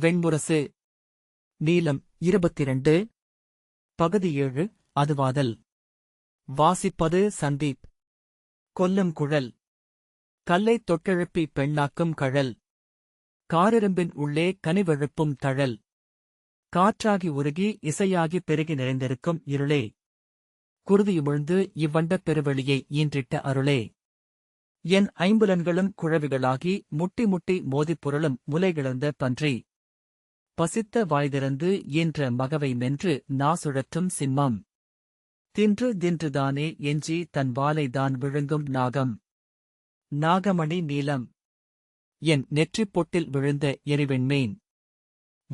வெண்முரசு. நீளம் இருபத்திரண்டு. பகுதி ஏழு அதுவாதல். வாசிப்பது சந்தீப். கொல்லும் குழல். கல்லை தொட்டெழுப்பி பெண்ணாக்கும் கழல். காரெரும்பின் உள்ளே கனிவெழுப்பும் தழல். காற்றாகி உருகி இசையாகி பெருகி நிறைந்திருக்கும் இருளே. குருதியுமிழ்ந்து இவ்வண்டப் பெருவெளியை ஈன்றிட்ட அருளே. என் ஐம்புலன்களும் குழவிகளாகி முட்டி முட்டி மோதிப் பொருளும் முலைகிழந்த பன்றி. பசித்த வாய்திறந்து என்ற மகவை மென்று நாசுழற்றும் சிம்மம். தின்று தின்றுதானே எஞ்சி தன் வாலைதான் விழுங்கும் நாகம். நாகமணி நீலம் என் நெற்றிப் பொட்டில் விழுந்த எரிவெண்மேன்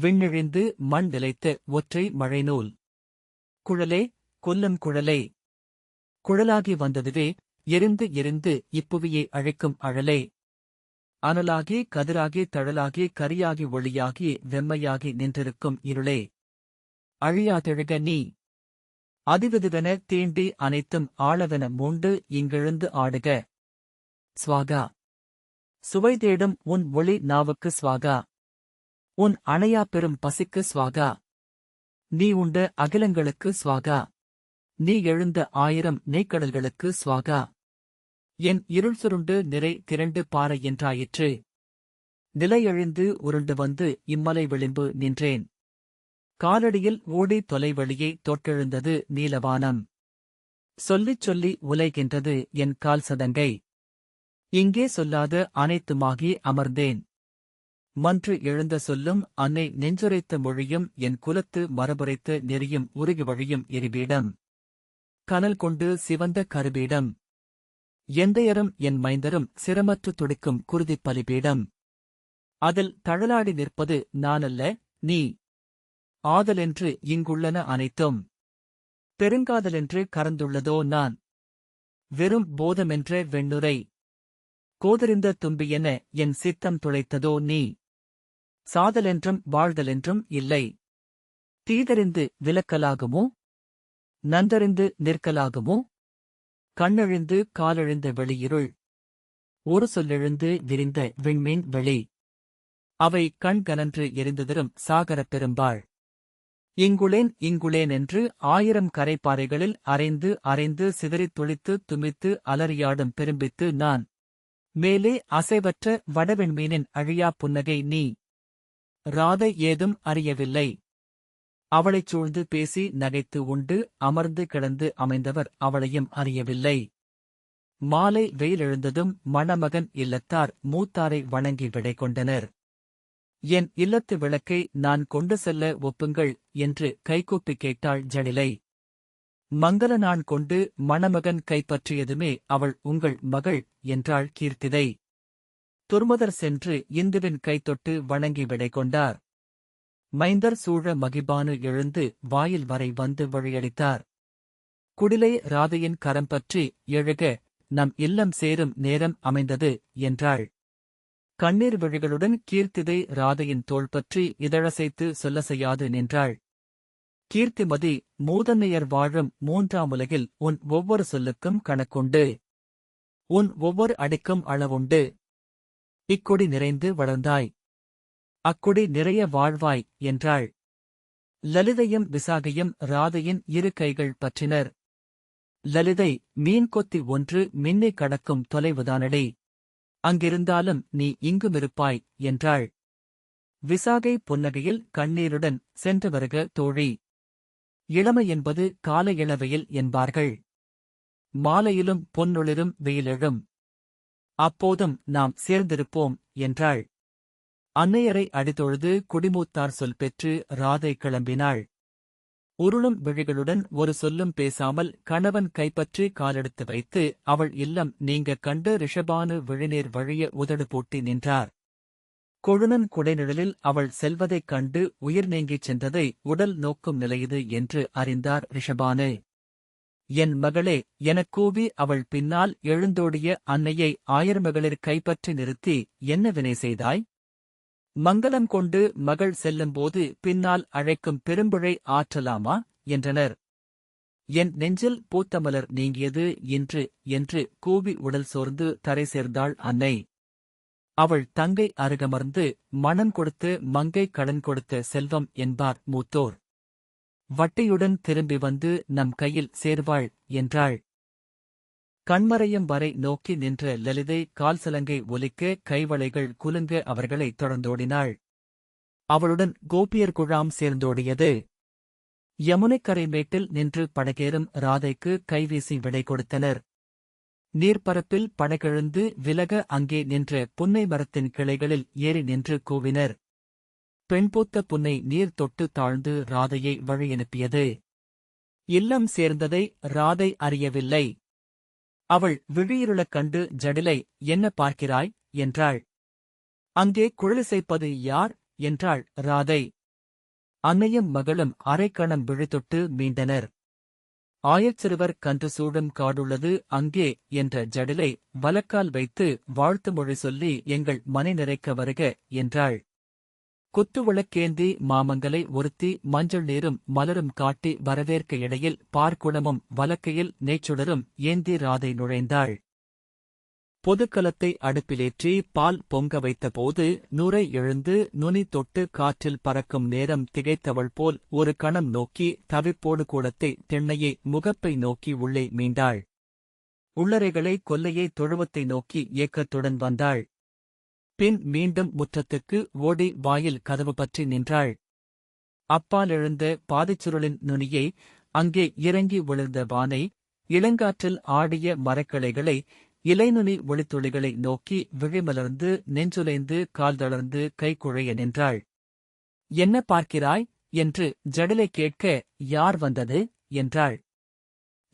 விண்ணிழிந்து மண் நிலைத்த ஒற்றை மழைநூல். குழலே கொல்லும் குழலே. குழலாகி வந்ததுவே எரிந்து எரிந்து இப்புவியை அழைக்கும் அழலே. அனலாகி கதிராகி தழலாகி கரியாகி ஒளியாகி வெம்மையாகி நின்றிருக்கும் இருளே. அழியாதெழுக நீ. அதிவிதுவென தீண்டி அனைத்தும் ஆளவென மூண்டு இங்கெழுந்து ஆடுக. ஸ்வாகா சுவை தேடும் உன் ஒளி நாவுக்கு ஸ்வாகா உன் அணையா பெரும் பசிக்கு ஸ்வாகா நீ உண்ட அகிலங்களுக்கு ஸ்வாகா நீ எழுந்த ஆயிரம் நெய்க்கடல்களுக்கு ஸ்வாகா என் இருள் சுருண்டு நிறை திரண்டு பாறை என்றாயிற்று. நிலையழிந்து உருண்டு வந்து இம்மலை விளிம்பு நின்றேன். காலடியில் ஓடி தொலைவழியை தொட்டெழுந்தது நீலவானம். சொல்லிச் சொல்லி உலைகின்றது என் கால் சதங்கை. இங்கே சொல்லாத அனைத்துமாகி அமர்ந்தேன். மன்று எழுந்த சொல்லும் அன்னை நெஞ்சுரைத்த மொழியும் என் குலத்து மரபுரைத்து நெறியும் உருகி வழியும் எரிபீடம். கனல் கொண்டு சிவந்த கருபீடம். எந்தையரும் என் மைந்தரும் சிரமற்று துடிக்கும் குருதிப் பலிபீடம். அதில் தழலாடி நிற்பது நானல்ல நீ. ஆதலென்று இங்குள்ளன அனைத்தும். பெருங்காதலென்று கறந்துள்ளதோ நான். வெறும் போதமென்ற வெண்ணுரை. கோதறிந்த தும்பியென என் சித்தம் துளைத்ததோ நீ. சாதலென்றும் வாழ்தலென்றும் இல்லை. தீதறிந்து விலக்கலாகுமோ? நன்றறிந்து நிற்கலாகுமோ? கண்ணெழுந்து காலெழுந்த வெளியிருள். ஒரு சொல்லெழுந்து விரிந்த விண்மீன் வெளி. அவை கண் கனன்று எரிந்துதரும் சாகரப் பெரும்பாள். இங்குளேன் இங்குளேன் என்று ஆயிரம் கரைப்பாறைகளில் அரைந்து அரைந்து சிதறித் துளித்து துமித்து அலறியாடும் பெரும்பித்து நான். மேலே அசைவற்ற வடவெண்மீனின் அழியா புன்னகை நீ. ராதை ஏதும் அறியவில்லை. அவளைச் சூழ்ந்து பேசி நகைத்து உண்டு அமர்ந்து கிடந்து அமைந்தவர் அவளையும் அறியவில்லை. மாலை வெயிலெழுந்ததும் மணமகன் இல்லத்தார் மூத்தாரை வணங்கி விடை கொண்டனர். என் இல்லத்து விளக்கை நான் கொண்டு செல்ல ஒப்புங்கள் என்று கைகூப்பி கேட்டாள் ஜலிலை மங்கள நான் கொண்டு மணமகன் கைப்பற்றியதுமே அவள் உங்கள் மகள் என்றாள் கீர்த்திதை. துர்முதர் சென்று இந்துவின் கைத்தொட்டு வணங்கி விடை கொண்டார். மைந்தர் சூழ மகிபானு எழுந்து வாயில் வரை வந்து வழியளித்தார் குடிலை ராதையின் கரம் பற்றி எழுக நம் இல்லம் சேரும் நேரம் அமைந்தது என்றாள். கண்ணீர் விழிகளுடன் கீர்த்திதை ராதையின் தோள் பற்றி இதழசைத்து சொல்ல செய்யாது நின்றாள். கீர்த்திமதி மூதன்னையர் வாழும் மூன்றாம் உலகில் உன் ஒவ்வொரு சொல்லுக்கும் கணக்குண்டு. உன் ஒவ்வொரு அடிக்கும் அளவுண்டு. இக்கொடி நிறைந்து வளர்ந்தாய். அக்குடி நிறைய வாழ்வாய் என்றாள். லலிதையும் விசாகையும் ராதையின் இரு கைகள் பற்றினர். லலிதை மீன் கொத்தி ஒன்று மின்னை கடக்கும் தொலைவுதானடே. அங்கிருந்தாலும் நீ இங்குமிருப்பாய் என்றாள். விசாகை புன்னகையில் கண்ணீருடன் சென்று வருக தோழி. இளமை என்பது கால இளவையில் என்பார்கள். மாலையிலும் பொன்னொளிரும் வெயிலெழும். அப்போதும் நாம் சேர்ந்திருப்போம் என்றாள். அன்னையரை அடித்தொழுது குடிமூத்தார் சொல் பெற்று ராதை கிளம்பினாள். உருளும் விழிகளுடன் ஒரு சொல்லும் பேசாமல் கணவன் கைப்பற்றி காலெடுத்து வைத்து அவள் இல்லம் நீங்க கண்டு ரிஷபானு விழிநீர் வழிய உதடு பூட்டி நின்றார். கொழுனன் குடைநிழலில் அவள் செல்வதைக் கண்டு உயிர் நீங்கிச் சென்றதை உடல் நோக்கும் நிலையது என்று அறிந்தார் ரிஷபானு. என் மகளே எனக் கூவி அவள் பின்னால் எழுந்தோடிய அன்னையை ஆயிரமகளிர் கைப்பற்றி நிறுத்தி என்ன வினை செய்தாய்? மங்களம் கொண்டு மகள் செல்லும்போது பின்னால் அழைக்கும் பெரும்பிழை ஆற்றலாமா? என்றனர். என் நெஞ்சில் பூத்தமலர் நீங்கியது இன்று என்று கூவி உடல் சோர்ந்து தரை சேர்ந்தாள் அன்னை. அவள் தங்கை அருகமர்ந்து மனம் கொடுத்து மங்கை கடன் கொடுத்த செல்வம் என்பார் மூத்தோர். வட்டையுடன் திரும்பி வந்து நம் கையில் சேர்வாள் என்றாள். கண்மறையும் வரை நோக்கி நின்ற லலிதை கால்சலங்கை ஒலிக்க கைவளைகள் குலுங்க அவர்களை தொடர்ந்தோடினாள். அவளுடன் கோபியர் குழாம் சேர்ந்தோடியது. யமுனைக்கரை மேட்டில் நின்று படகேறும் ராதைக்கு கைவீசி விடை கொடுத்தனர். நீர்ப்பரப்பில் படகெழுந்து விலக அங்கே நின்ற புன்னை மரத்தின் கிளைகளில் ஏறி நின்று கூவினர். பெண்பூத்த புன்னை நீர் தொட்டு தாழ்ந்து ராதையை வழியனுப்பியது. இல்லம் சேர்ந்ததை ராதை அறியவில்லை. அவள் விழியிருளக் கண்டு ஜடிலை என்ன பார்க்கிறாய்? என்றாள். அங்கே குழலிசைப்பது யார்? என்றாள் ராதை. அன்னையும் மகளும் அரைக்கணம் விழித்தொட்டு மீண்டனர். ஆயச்சிறுவர் கன்று சூடும் காடுள்ளது அங்கே என்ற ஜடிலை வலக்கால் வைத்து வாழ்த்து மொழி சொல்லி எங்கள் மனை நிறைக்க வருக என்றாள். குத்துவிளக்கேந்தி மாமங்கலை ஒருத்தி மஞ்சள் நீரும் மலரும் காட்டி வரவேற்க இடையில் பார்க்குளமும் வலக்கையில் நேச்சுடரும் ஏந்தி ராதை நுழைந்தாள். பொதுக்கலத்தை அடுப்பிலேற்றி பால் பொங்க வைத்தபோது நுரை எழுந்து நுனி தொட்டு காற்றில் பறக்கும் நேரம் திகைத்தவள் போல் ஒரு கணம் நோக்கி தவிப்போடு கூடத்தை திண்ணையை முகப்பை நோக்கி உள்ளே மீண்டாள். உள்ளறைகளை கொல்லையை தொழுவத்தை நோக்கி ஏக்கத்துடன் வந்தாள். பின் மீண்டும் முற்றத்துக்கு ஓடி வாயில் கதவு பற்றி நின்றாள். அப்பால் எழுந்த பாதைச்சுருளின் நுனியை அங்கே இறங்கி விழுந்த வானை இளங்காற்றில் ஆடிய மரக்கிளைகளை இலைநுனி ஒளித்துளிகளை நோக்கி விழிமலர்ந்து நெஞ்சுலைந்து கால் தளர்ந்து கைக்குழைய நின்றாள். என்ன பார்க்கிறாய் என்று ஜடலை கேட்க யார் வந்தது என்றாள்.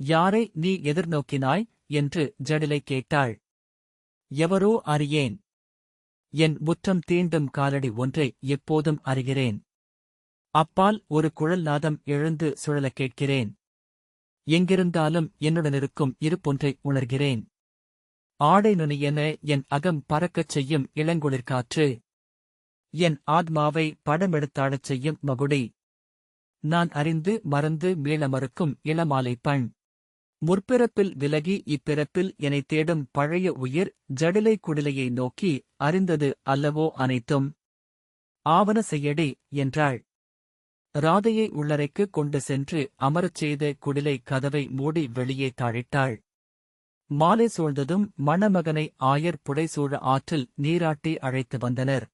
யாரை நீ எதிர்நோக்கினாய் என்று ஜடிலை கேட்டாள். எவரோ அறியேன். என் முற்றம் தீண்டும் காலடி ஒன்றை எப்போதும் அறிகிறேன். அப்பால் ஒரு குழல் நாதம் எழுந்து சுழலக் கேட்கிறேன். எங்கிருந்தாலும் என்னுடனிருக்கும் இருப்பொன்றை உணர்கிறேன். ஆடை நுனியென என் அகம் பறக்கச் செய்யும் இளங்குளிர்காற்று என் ஆத்மாவை படமெடுத்தாடச் செய்யும் மகுடி. நான் அறிந்து மறந்து மீள மறுக்கும் இளமாலை பண். முற்பிறப்பில் விலகி இப்பிறப்பில் என்னைத் தேடும் பழைய உயிர் ஜடிலை குடிலையை நோக்கி அறிந்தது அல்லவோ அனைத்தும். ஆவன செய்யடி என்றாள். ராதையை உள்ளறைக்கு கொண்டு சென்று அமரச் செய்த குடிலை கதவை மூடி வெளியே தாழிட்டாள். மாலை சூழ்ந்ததும் மணமகனை ஆயர் புடைசூழ ஆற்றில் நீராட்டி அழைத்து வந்தனர்.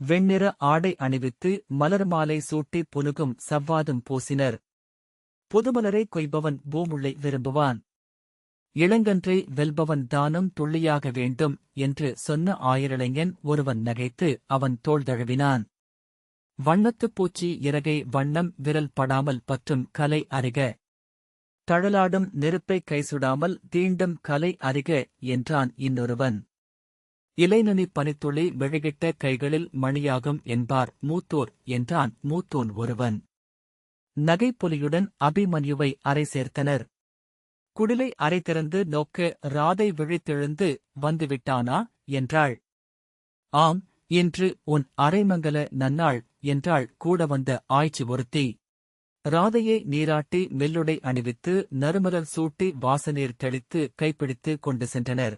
வெண்ணிற ஆடை அணிவித்து மலர் மாலை சூட்டி புனுகும் சவ்வாதும் பூசினர். புதுமலரை கொய்பவன் பூமுள்ளை விரும்புவான். இளங்கன்றை வெல்பவன் தானும் துள்ளியாக வேண்டும் என்று சொன்ன ஆயிரளைஞன் ஒருவன் நகைத்து அவன் தோல் தழுவினான். வண்ணத்துப் பூச்சி இறகை வண்ணம் விரல் படாமல் பற்றும் கலை அறிக தழலாடும் நெருப்பை கைசுடாமல் தீண்டும் கலை அறிக என்றான் இன்னொருவன். இலைநனி பனித்துளி மெழுகிட்ட கைகளில் மணியாகும் என்பார் மூத்தோர் என்றான் மூத்தோன் ஒருவன். நகைப்புலியுடன் அபிமன்யுவை அறை சேர்த்தனர். குடிலை அறை திறந்து நோக்க ராதை விழித்தெழுந்து வந்துவிட்டானா? என்றாள். ஆம் இன்று உன் அரைமங்கல நன்னாள் என்றாள் கூட வந்த ஆய்ச்சி ஒருத்தி. ராதையை நீராட்டி மெல்லுடை அணிவித்து நறுமலர் சூட்டி வாசநீர் தெளித்து கைப்பிடித்து கொண்டு சென்றனர்.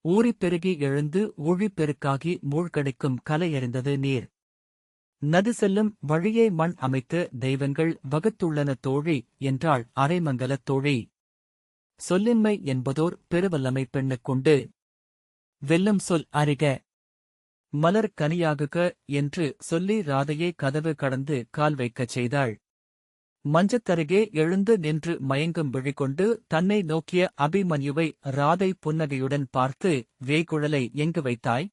ஊறிப் பெருகி எழுந்து ஊழிப்பெருக்காகி மூழ்கடிக்கும் கலையறிந்தது நீர். நது செல்லும் வழியே மண் அமைத்து தெய்வங்கள் வகுத்துள்ளன தோழி என்றாள் அரைமங்கலத் தோழி. சொல்லின்மை என்பதோர் பெருவல்லமை பெண்ணுக்குண்டு வெல்லும் சொல் அறிக. மலர் கனியாகுக என்று சொல்லி ராதையை கதவு கடந்து கால் வைக்கச் செய்தாள். மஞ்சத்தருகே எழுந்து நின்று மயங்கும் விழிகொண்டு தன்னை நோக்கிய அபிமன்யுவை ராதை புன்னகையுடன் பார்த்து வேய்குழலை எங்கு வைத்தாய்?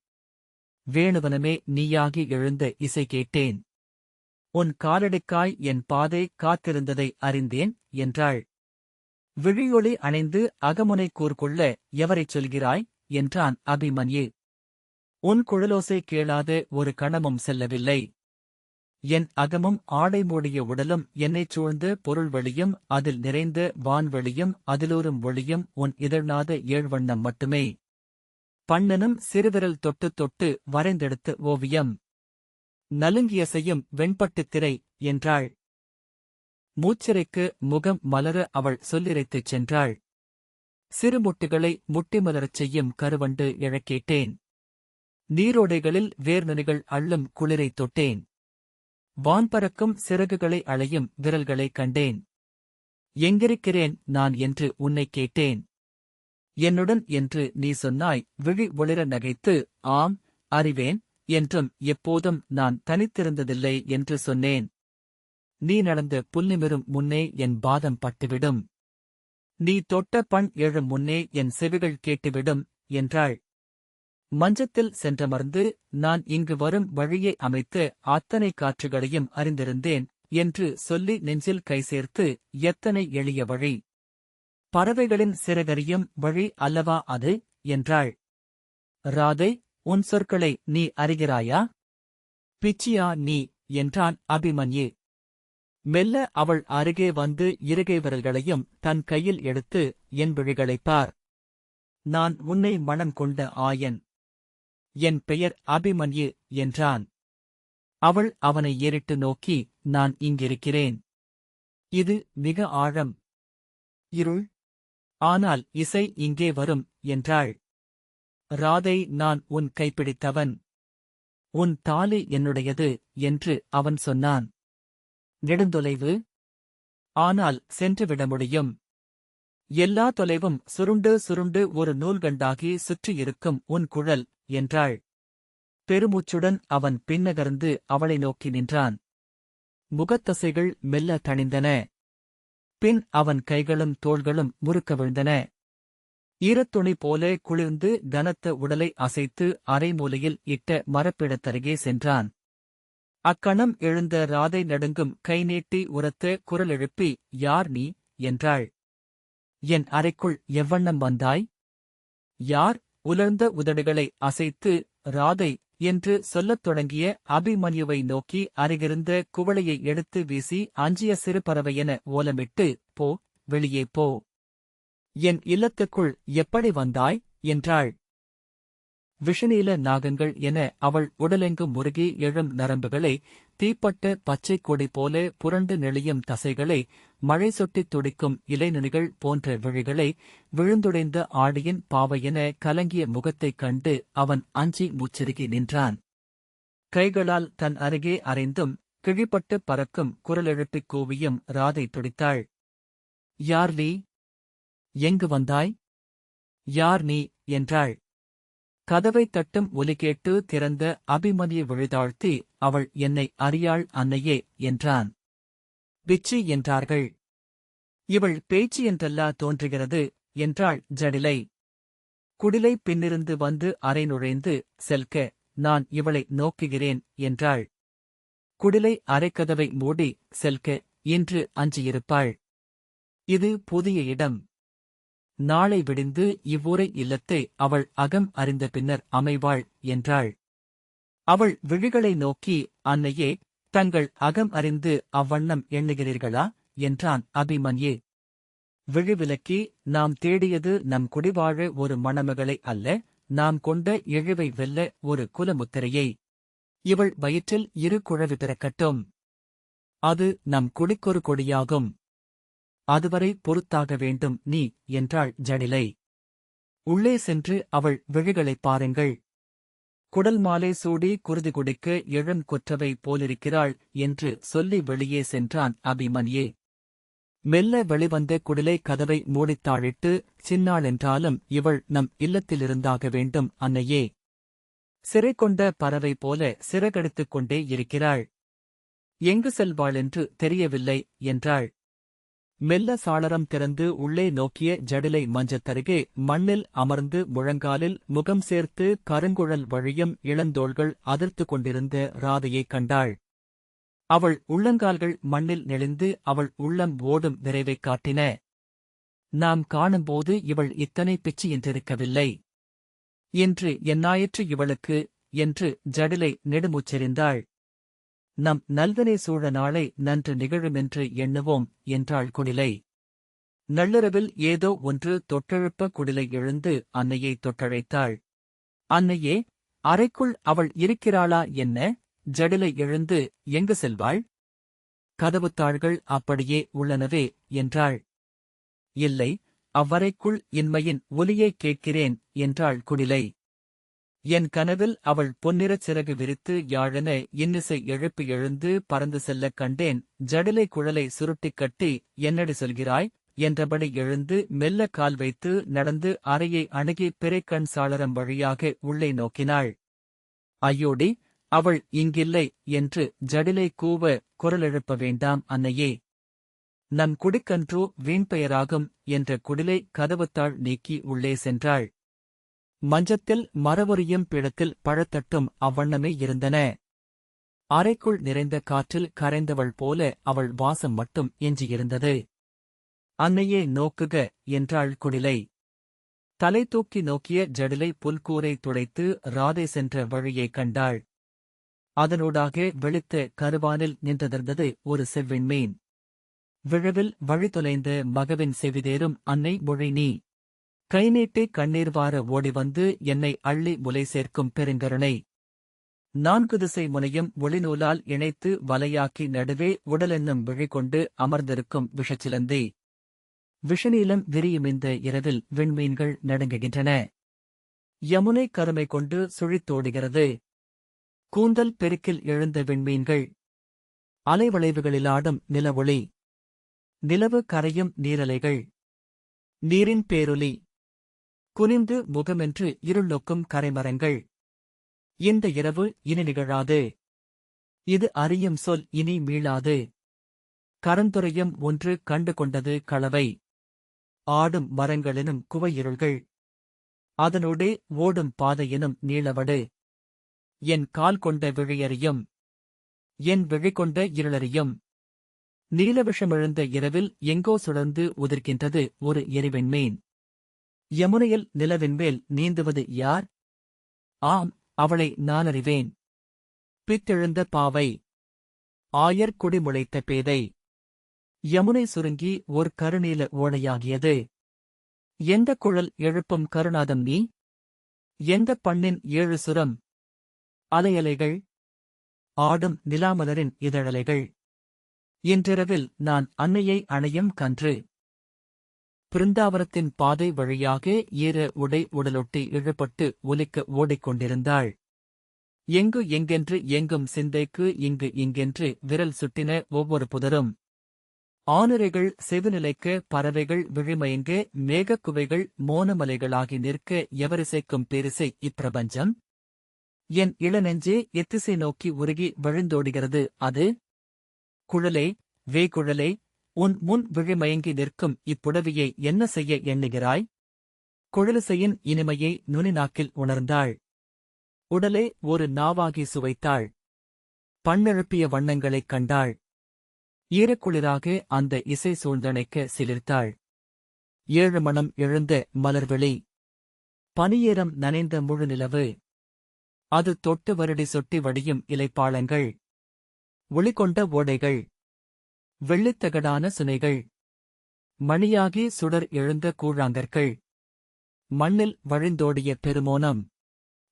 வேணுவனமே நீயாகி எழுந்த இசை கேட்டேன். உன் காலடிக்காய் என் பாதை காத்திருந்ததை அறிந்தேன் என்றாள். விழியொளி அணைந்து அகமுனை கூர்கொள்ள எவரைச் சொல்கிறாய் என்றான் அபிமன்யு. உன் குழலோசை கேளாத ஒரு கணமும் செல்லவில்லை. என் அகமும் ஆடை மூடிய உடலும் என்னைச் சூழ்ந்த பொருள் வெளியும் அதில் நிறைந்த வான்வெளியும் அதிலூரும் ஒளியும் உன் இதழ்நாத ஏழ்வண்ணம் மட்டுமே. பண்ணனும் சிறுவிரல் தொட்டு தொட்டு வரைந்தெடுத்த ஓவியம்! நலுங்கியசையும் வெண்பட்டுத் திரை! என்றாள். மூச்சிறைக்கு முகம் மலர அவள் சொல்லிரைத்துச் சென்றாள். சிறுமுட்டுகளை முட்டி மலரச் செய்யும் கருவண்டு இழக்கேட்டேன். நீரோடைகளில் வேர்நனிகள் அள்ளும் குளிரை தொட்டேன். வான்பறக்கும் சிறகுகளை அழையும் விரல்களை கண்டேன். எங்கிருக்கிறேன் நான்? என்று உன்னை கேட்டேன். என்னுடன் என்று நீ சொன்னாய் விழி ஒளிர நகைத்து ஆம் அறிவேன் என்றும் எப்போதும் நான் தனித்திருந்ததில்லை என்று சொன்னேன். நீ நடந்த புல்லிமிரும் முன்னே என் பாதம் பட்டுவிடும். நீ தொட்ட பண் எழும் முன்னே என் செவிகள் கேட்டுவிடும் என்றாள். மஞ்சத்தில் சென்றமர்ந்து நான் இங்கு வரும் வழியை அமைத்து அத்தனை காற்றுகளையும் அறிந்திருந்தேன் என்று சொல்லி நெஞ்சில் கை சேர்த்து எத்தனை எளிய வழி. பறவைகளின் சிறகறியும் வழி அல்லவா அது? என்றாள். ராதை உன் சொற்களை நீ அறிகிறாயா? பிச்சியா நீ என்றான் அபிமன்யு. மெல்ல அவள் அருகே வந்து இருகை விரல்களையும் தன் கையில் எடுத்து என் விழிகளைப் பார். நான் உன்னை மனம் கொண்ட ஆயன். என் பெயர் அபிமன்யு என்றான். அவள் அவனை ஏறிட்டு நோக்கி நான் இங்கிருக்கிறேன். இது மிக ஆழம். இருள் ஆனால் இசை இங்கே வரும் என்றாள். ராதை நான் உன் கைப்பிடித்தவன். உன் தாலி என்னுடையது என்று அவன் சொன்னான். நெடுந்தொலைவு. ஆனால் சென்றுவிட முடியும். எல்லா தொலைவும் சுருண்டு சுருண்டு ஒரு நூல்கண்டாகி சுற்றியிருக்கும் உன் குழல் என்றாள். பெருமூச்சுடன் அவன் பின்னகர்ந்து அவளை நோக்கி நின்றான். முகத்தசைகள் மெல்ல தணிந்தன. பின் அவன் கைகளும் தோள்களும் முறுக்க விழுந்தன. ஈரத்துணி போல குளிர்ந்து கனத்த உடலை அசைத்து அரைமூலையில் இட்ட மரப்பிடத்தருகே சென்றான். அக்கணம் எழுந்த ராதை நடுங்கும் கை நீட்டி உரத்த குரல் எழுப்பி யார் நீ? என்றாள். என் அறைக்குள் எவ்வண்ணம் வந்தாய்? யார்? உலர்ந்த உதடுகளை அசைத்து ராதை என்று சொல்லத் தொடங்கிய அபிமன்யுவை நோக்கி அருகிருந்த குவளையை எடுத்து வீசி அஞ்சிய சிறு பறவையென ஓலமிட்டு போ வெளியே போ. என் இல்லத்துக்குள் எப்படி வந்தாய்? என்றாள். விஷநீல நாகங்கள் என அவள் உடலெங்கும் முருகி எழும் நரம்புகளை தீப்பட்ட பச்சைக் கொடி போல புரண்டு நெளியும் தசைகளை மழை சொட்டித் துடிக்கும் இலைநுனிகள் போன்ற விழிகளை விழுந்துடைந்த ஆடியின் பாவையென கலங்கிய முகத்தைக் கண்டு அவன் அஞ்சி முச்சிறுகி நின்றான். கைகளால் தன் அருகே அறைந்தும் கிழிப்பட்டு பறக்கும் குரலெழுப்பிக் கூவியும் ராதை துடித்தாள். யார் நீ? எங்கு வந்தாய்? யார் நீ? என்றாள். கதவைத் தட்டும் ஒலி கேட்டு திறந்த அபிமதியை விழுதாழ்த்தி அவள் என்னை அறியாள் அன்னையே என்றான். பிச்சி என்றார்கள். இவள் பேச்சு என்றல்லா தோன்றுகிறது என்றாள் ஜடிலை. குடிலை பின்னிருந்து வந்து அறை நுழைந்து செல்க நான் இவளை நோக்குகிறேன் என்றாள். குடிலை அரைக்கதவை மூடி செல்க இன்று அஞ்சியிருப்பாள். இது புதிய இடம். நாளை விடிந்து இவ்வூரை இல்லத்தை அவள் அகம் அறிந்த பின்னர் அமைவாள் என்றாள். அவள் விழிகளை நோக்கி அன்னையே தங்கள் அகம் அறிந்து அவ்வண்ணம் எண்ணுகிறீர்களா? என்றான் அபிமன்யே. விழிவிலக்கி நாம் தேடியது நம் குடிவாழ ஒரு மணமகளை அல்ல நாம் கொண்ட இழிவை வெல்ல ஒரு குலமுத்திரையை. இவள் வயிற்றில் இரு குழவி பிறக்கட்டும். அது நம் குடிக்கொரு கொடியாகும். அதுவரை பொறுத்தாக வேண்டும் நீ என்றாள் ஜடிலை. உள்ளே சென்று அவள் விழிகளைப் பாருங்கள். குடல் மாலை சூடி குருதி குடிக்க இளம் கொற்றவை போலிருக்கிறாள் என்று சொல்லி வெளியே சென்றான் அபிமன்யே. மெல்ல வெளிவந்த குடிலை கதவை மூடித்தாழிட்டு சின்னாள் என்றாலும் இவள் நம் இல்லத்திலிருந்தாக வேண்டும் அன்னையே. சிறை கொண்ட பறவை போல சிறகடித்துக் கொண்டே இருக்கிறாள். எங்கு செல்வாள் என்று தெரியவில்லை என்றாள். மெல்ல சாளரம் திறந்து உள்ளே நோக்கிய ஜடிலை மஞ்சத்தருகே மண்ணில் அமர்ந்து முழங்காலில் முகம் சேர்த்து கருங்குழல் வழியும் இளந்தோள்கள் அதிர்த்து கொண்டிருந்த ராதையைக் கண்டாள். அவள் உள்ளங்கால்கள் மண்ணில் நெளிந்து அவள் உள்ளம் ஓடும் விரைவைக் காட்டின. நாம் காணும்போது இவள் இத்தனை பிச்சு என்றிருக்கவில்லை. என்று என்னாயிற்று இவளுக்கு? என்று ஜடிலை நெடுமுச்செறிந்தாள். நம் நல்தனை சூழ நாளை நன்று நிகழுமென்று எண்ணுவோம் என்றாள் குடிலை. நள்ளிரவில் ஏதோ ஒன்று தொட்டெழுப்ப குடிலை எழுந்து அன்னையை தொட்டழைத்தாள். அன்னையே அறைக்குள் அவள் இருக்கிறாளா என்ன? ஜடிலை எழுந்து எங்கு செல்வாள்? கதவுத்தாள்கள் அப்படியே உள்ளனவே என்றாள். இல்லை அவ்வறைக்குள் இன்மையின் ஒலியைக் கேட்கிறேன் என்றாள் குடிலை. என் கனவில் அவள் பொன்னிறச் சிறகு விரித்து யாழென இன்னிசை எழுப்பி எழுந்து பறந்து செல்லக் கண்டேன். ஜடிலை குழலை சுருட்டிக் கட்டி என்னடி சொல்கிறாய்? என்றபடி எழுந்து மெல்ல கால் வைத்து நடந்து அறையை அணுகி பிறைக்கண் சாளரம் வழியாக உள்ளே நோக்கினாள். ஐயோடி அவள் இங்கில்லை என்று ஜடிலை கூவ குரலெழுப்ப வேண்டாம் அன்னையே. நம் குடிக்கன்றோ வீண்பெயராகும் என்ற குடிலை கதவுத்தாள் நீக்கி உள்ளே சென்றாள். மஞ்சத்தில் மரவரியும் பிழத்தில் பழத்தட்டும் அவ்வண்ணமே இருந்தன. அறைக்குள் நிறைந்த காற்றில் கரைந்தவள் போல அவள் வாசம் மட்டும் எஞ்சியிருந்தது. அன்னையே நோக்குக என்றாள் குடிலை. தலை தூக்கி நோக்கிய ஜடிலை புல்கூரை துடைத்து ராதை சென்ற வழியைக் கண்டாள். அதனூடாக வெளுத்த கருவானில் நின்றதிருந்தது ஒரு செவ்விண்மீன் விழவில் வழி தொலைந்த மகவின் செவிதேறும் அன்னை மொழி நீ. கை நீட்டி கண்ணீர் வார ஓடி வந்து என்னை அள்ளி முலை சேர்க்கும் பெருங்கருணை. நான்கு திசை முனையும் ஒளிநூலால் இணைத்து வலையாக்கி நடுவே உடலென்னும் விழி கொண்டு அமர்ந்திருக்கும் விஷச்சிலந்தி. விஷநீலம் விரியும் இந்த இரவில் விண்மீன்கள் நடுங்குகின்றன. யமுனை கருமை கொண்டு சுழித்தோடுகிறது கூந்தல் பெருக்கில் எழுந்த விண்மீன்கள். அலைவளைவுகளிலாடும் நிலவொளி. நிலவு கரையும் நீரலைகள். நீரின் பேரொலி குனிந்து முகமென்று இருளொக்கும் கரைமரங்கள். இந்த இரவு இனி நிகழாது. இது அறியும் சொல் இனி மீளாது. கரந்துரையும் ஒன்று கண்டு கொண்டது களவை ஆடும் மரங்களெனும் குவையிருள்கள். அதனோடே ஓடும் பாதையெனும் நீளவடு. என் கால் கொண்ட விழியறியும். என் விழி கொண்ட இருளறியும். நீலவிஷமிழந்த இரவில் எங்கோ சுழந்து உதிர்கின்றது ஒரு எரிவெண்மீன் யமுனையில் நிலவின்மேல் நீந்துவது யார்? ஆம் அவளை நான் அறிவேன். பித்தெழுந்த பாவை. ஆயர்குடி முளைத்த பேதை. யமுனை சுருங்கி ஒரு கருநீல ஓடையாகியது எந்த குழல் எழுப்பும் கருணாதம் நீ? எந்த பண்ணின் ஏழு சுரம்? அலையலைகள். ஆடும் நிலாமலரின் இதழலைகள். இன்றிரவில் நான் அன்னையை அணையும் கன்று. பிருந்தாவரத்தின் பாதை வழியாக ஈர உடை உடலொட்டி இழப்பட்டு ஒலிக்க ஓடிக்கொண்டிருந்தாள். எங்கு எங்கென்று எங்கும் சிந்தைக்கு இங்கு இங்கென்று விரல் சுட்டின ஒவ்வொரு புதரும். ஆணுரைகள் செவிநிலைக்க பறவைகள் விழிமயங்க மேகக்குவைகள் மோனமலைகளாகி நிற்க எவரிசைக்கும் பெரிசை இப்பிரபஞ்சம்? என் இளநெஞ்சே எத்திசை நோக்கி உருகி விழுந்தோடுகிறது. அது? குழலே வேகுழலே உன் முன் விழிமயங்கி நிற்கும் இப்புடவியை என்ன செய்ய எண்ணுகிறாய்? குழலிசையின் இனிமையை நுனிநாக்கில் உணர்ந்தாள். உடலே ஒரு நாவாகி சுவைத்தாள். பண்ணெழுப்பிய வண்ணங்களைக் கண்டாள். ஈரக்குளிராக அந்த இசை சூழ்ந்தணைக்க சிலிர்த்தாள். ஏழு மணம் எழுந்த மலர்வெளி. பனியேரம் நனைந்த முழு நிலவு. அது தொட்டு வருடி சொட்டி வடியும் இலைப்பாளங்கள். ஒளிகொண்ட ஓடைகள். வெள்ளித்தகடான சுனைகள். மணியாகி சுடர் எழுந்த கூழாங்கற்கள். மண்ணில் வழிந்தோடிய பெருமோனம்.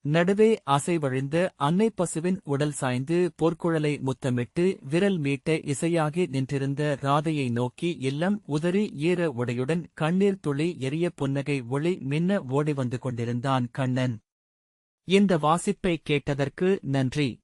நடுவே அசைவழிந்த அன்னை பசுவின் உடல் சாய்ந்து போர்க்குழலை முத்தமிட்டு விரல் மீட்ட இசையாகி நின்றிருந்த ராதையை நோக்கி இல்லம் உதறி ஈர உடையுடன் கண்ணீர் துளி எரிய புன்னகை ஒளி மின்ன ஓடி வந்து கொண்டிருந்தான் கண்ணன். இந்த வாசிப்பை கேட்டதற்கு நன்றி.